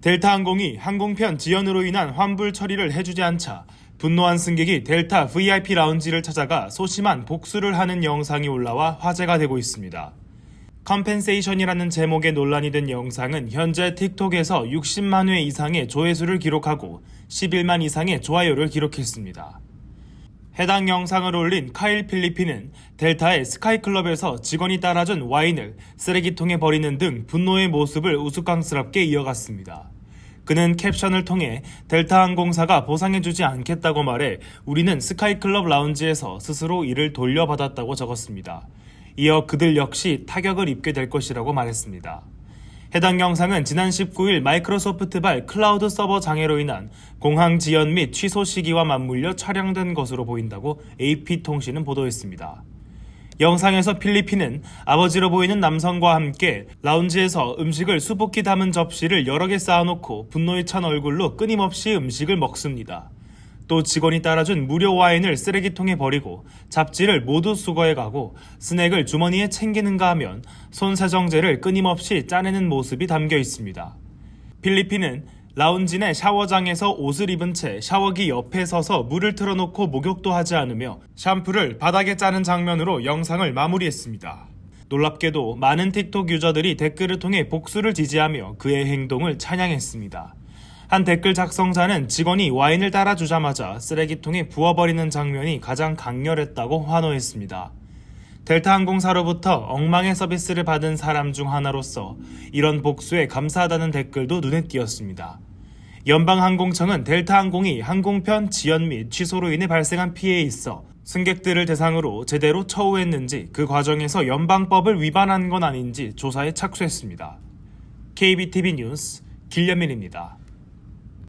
델타항공이 항공편 지연으로 인한 환불 처리를 해주지 않자 분노한 승객이 델타 VIP 라운지를 찾아가 소심한 복수를 하는 영상이 올라와 화제가 되고 있습니다. 컴펜세이션이라는 제목의 논란이 된 영상은 현재 틱톡에서 60만 회 이상의 조회수를 기록하고 11만 이상의 좋아요를 기록했습니다. 해당 영상을 올린 카일 필리핀은 델타의 스카이클럽에서 직원이 따라준 와인을 쓰레기통에 버리는 등 분노의 모습을 우스꽝스럽게 이어갔습니다. 그는 캡션을 통해 델타 항공사가 보상해주지 않겠다고 말해 우리는 스카이클럽 라운지에서 스스로 이를 돌려받았다고 적었습니다. 이어 그들 역시 타격을 입게 될 것이라고 말했습니다. 해당 영상은 지난 19일 마이크로소프트발 클라우드 서버 장애로 인한 공항 지연 및 취소 시기와 맞물려 촬영된 것으로 보인다고 AP통신은 보도했습니다. 영상에서 필리핀은 아버지로 보이는 남성과 함께 라운지에서 음식을 수북히 담은 접시를 여러 개 쌓아놓고 분노에 찬 얼굴로 끊임없이 음식을 먹습니다. 또 직원이 따라준 무료 와인을 쓰레기통에 버리고 잡지를 모두 수거해 가고 스낵을 주머니에 챙기는가 하면 손세정제를 끊임없이 짜내는 모습이 담겨 있습니다. 필리핀은 라운지 내 샤워장에서 옷을 입은 채 샤워기 옆에 서서 물을 틀어놓고 목욕도 하지 않으며 샴푸를 바닥에 짜는 장면으로 영상을 마무리했습니다. 놀랍게도 많은 틱톡 유저들이 댓글을 통해 복수를 지지하며 그의 행동을 찬양했습니다. 한 댓글 작성자는 직원이 와인을 따라주자마자 쓰레기통에 부어버리는 장면이 가장 강렬했다고 환호했습니다. 델타 항공사로부터 엉망의 서비스를 받은 사람 중 하나로서 이런 복수에 감사하다는 댓글도 눈에 띄었습니다. 연방항공청은 델타 항공이 항공편 지연 및 취소로 인해 발생한 피해에 있어 승객들을 대상으로 제대로 처우했는지 그 과정에서 연방법을 위반한 건 아닌지 조사에 착수했습니다. KBTV 뉴스 길련민입니다.